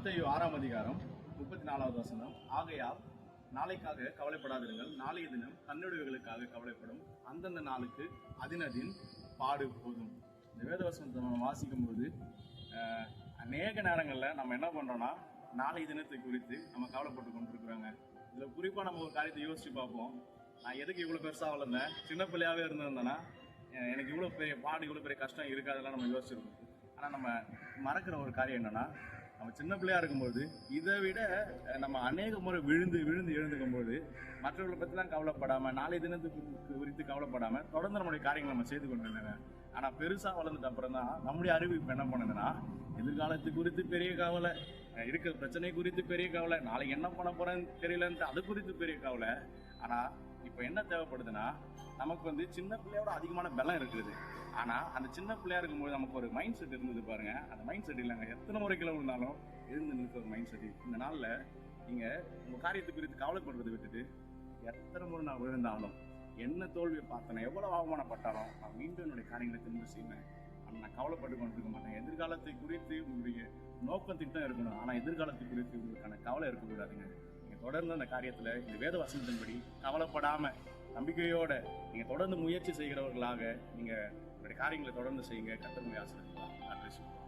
மத்தையு ஆறாம் அதிகாரம் முப்பத்தி நாலாவது வசனம். ஆகையால் நாளைக்காக கவலைப்படாதிருங்கள். நாளைய தினம் தன்னுடையவர்களுக்காக கவலைப்படும். அந்தந்த நாளுக்கு அதினதின் பாடு போதும். இந்த வேதவசனத்தை நம்ம வாசிக்கும் போது அநேக நேரங்களில் நம்ம என்ன பண்ணுறோன்னா நாளைய தினத்தை குறித்து நம்ம கவலைப்பட்டு கொண்டிருக்கிறோங்க. இதில் குறிப்பாக நம்ம ஒரு காரியத்தை யோசிச்சு பார்ப்போம். நான் எதுக்கு இவ்வளோ பெருசாக வளர்ந்தேன்? சின்ன பிள்ளையாகவே இருந்திருந்தேன்னா எனக்கு இவ்வளோ பெரிய பாடு இவ்வளோ பெரிய கஷ்டம் இருக்காதெல்லாம் நம்ம யோசிச்சிருக்கோம் ஆனால் நம்ம மறக்கிற ஒரு காரியம் என்னன்னா நம்ம சின்ன பிள்ளையா இருக்கும்போது இதை விட நம்ம அநேக முறை விழுந்து விழுந்து எழுந்துக்கும் போது மற்றவர்களை பற்றிலாம் கவலைப்படாம நாளை தினத்துக்கு குறித்து கவலைப்படாம தொடர்ந்து நம்மளுடைய காரியங்களை நம்ம செய்து கொண்டு ஆனால் பெருசாக வளர்ந்துட்ட அப்புறம் தான் நம்முடைய அறிவு இப்போ என்ன பண்ணுதுன்னா எதிர்காலத்து குறித்து பெரிய கவலை இருக்கிற பிரச்சனை குறித்து பெரிய கவலை நாளைக்கு என்ன பண்ண போகிறேன்னு தெரியலன்ட்டு அது குறித்து பெரிய கவலை. ஆனால் இப்போ என்ன தேவைப்படுதுன்னா நமக்கு வந்து சின்ன பிள்ளையோட அதிகமான பலம் இருக்குது. ஆனால் அந்த சின்ன பிள்ளையா இருக்கும்போது நமக்கு ஒரு மைண்ட் செட் இருந்தது பாருங்க. அந்த மைண்ட் செட் இல்லைங்க. எத்தனை முறை கிலோ விழுந்தாலும் இருந்து நிற்க ஒரு மைண்ட் செட் இந்த நாளில் நீங்கள் உங்கள் காரியத்தை குறித்து கவலைப்படுறதை விட்டுட்டு எத்தனை முறை நான் விழுந்தாலும் என்ன தோல்வியை பார்த்தேன் எவ்வளவு அவமானப்பட்டாலும் நான் மீண்டும் என்னுடைய காரியங்களை திரும்ப செய்வேன். ஆனால் நான் கவலைப்பட்டு கொண்டிருக்க மாட்டேன். எதிர்காலத்தை குறித்து உங்களுடைய நோக்கம் திட்டம் இருக்கணும். ஆனா எதிர்காலத்தை குறித்து உங்களுக்கான கவலை இருக்கக்கூடாதுங்க நீங்க தொடர்ந்து அந்த காரியத்துல இந்த வேத வசனத்தின்படி கவலைப்படாம நம்பிக்கையோட நீங்க தொடர்ந்து முயற்சி செய்கிறவர்களாக நீங்க உங்களுடைய காரியங்களை தொடர்ந்து செய்யுங்க. கத்தர் முயற்சி நன்றி சொல்லுங்க